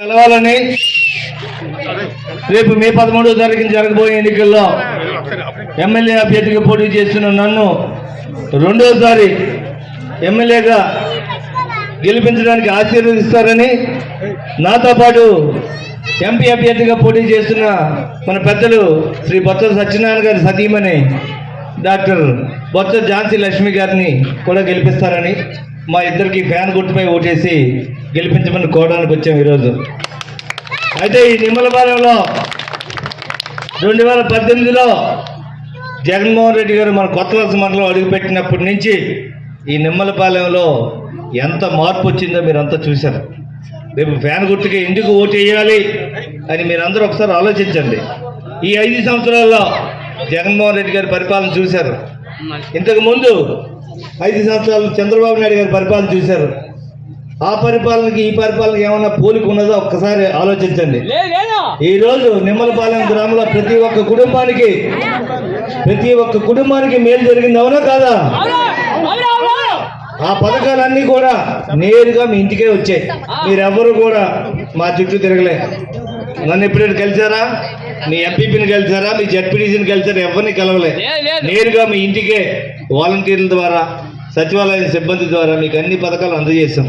కలవాలని రేపు మే పదమూడో తారీఖున జరగబోయే ఎన్నికల్లో ఎమ్మెల్యే అభ్యర్థిగా పోటీ చేస్తున్న నన్ను రెండోసారి ఎమ్మెల్యేగా గెలిపించడానికి ఆశీర్వదిస్తారని నాతో పాటు ఎంపీ అభ్యర్థిగా పోటీ చేస్తున్న మన పెద్దలు శ్రీ బొత్స సత్యనారాయణ గారి సతీమణి డాక్టర్ బొత్స ఝాన్సీ లక్ష్మి గారిని కూడా గెలిపిస్తారని మా ఇద్దరికి ఫ్యాన్ గుర్తుపై ఓటేసి గెలిపించమని కోవడానికి వచ్చాం ఈరోజు. అయితే ఈ నిమ్మలపాలెంలో రెండు వేల పద్దెనిమిదిలో జగన్మోహన్ రెడ్డి గారు మన కొత్త వలస మండలం అడుగుపెట్టినప్పటి నుంచి ఈ నిమ్మలపాలెంలో ఎంత మార్పు వచ్చిందో మీరంతా చూశారు. రేపు ఫ్యాన్ గుర్తుకి ఎందుకు ఓటు వేయాలి అని మీరందరూ ఒకసారి ఆలోచించండి. ఈ ఐదు సంవత్సరాల్లో జగన్మోహన్ రెడ్డి గారి పరిపాలన చూశారు. ఇంతకు ముందు ఐదు సంవత్సరాలు చంద్రబాబు నాయుడు గారి పరిపాలన చూశారు. ఆ పరిపాలనకి ఈ పరిపాలనకి ఏమన్నా పోలిక ఉన్నదో? ఒక్కసారి ఆలోచించండి. ఈ రోజు నిమ్మలపాలెం గ్రామంలో ప్రతి ఒక్క కుటుంబానికి ప్రతి ఒక్క కుటుంబానికి మేలు జరిగింది అవునా కాదా? ఆ పథకాలన్నీ కూడా నేరుగా మీ ఇంటికే వచ్చాయి. మీరెవ్వరు కూడా మా చుట్టూ తిరగలే. నన్ను ఎప్పుడైనా కలిసారా? మీ ఎంపీపీని కలిసారా మీ జడ్పీటీసీని కలిసారా ఎవరిని కలవలే నేరుగా మీ ఇంటికే వాలంటీర్ల ద్వారా సచివాలయం సిబ్బంది ద్వారా మీకు అన్ని పథకాలు అందజేశాం.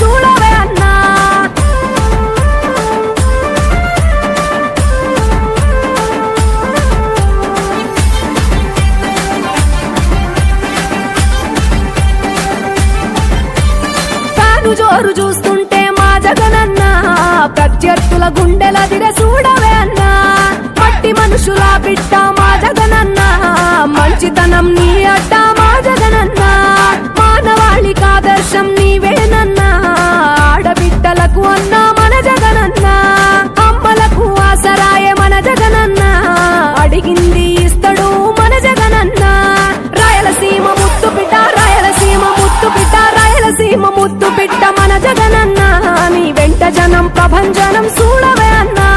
జోరు చూస్తుంటే మా జగనన్న ప్రత్యర్థుల గుండెల దిర చూడవే అన్నా. మట్టి మనుషుల బిడ్డ మా జగనన్న మంచితనం నీ అడ్డ మా జగనన్న. మానవాళికి ఆదర్శం నీవేనన్నా ఆడబిడ్డలకు అన్న మన జగనన్న. అమ్మలకు ఆసరాయ మన జగనన్న. అడిగింది రాయలసీమ ముద్దు బిడ్డ మన జగనన్న నీ వెంట జనం ప్రభంజనం చూడవే అన్నా.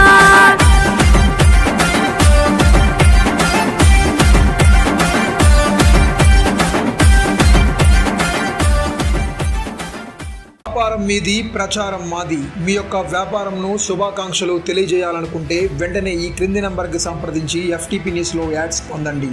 వ్యాపారం మీది ప్రచారం మాది. మీ యొక్క వ్యాపారంను శుభాకాంక్షలు తెలియజేయాలనుకుంటే వెంటనే ఈ క్రింది నంబర్కి సంప్రదించి ఎఫ్టీపీ న్యూస్లో యాడ్స్ పొందండి.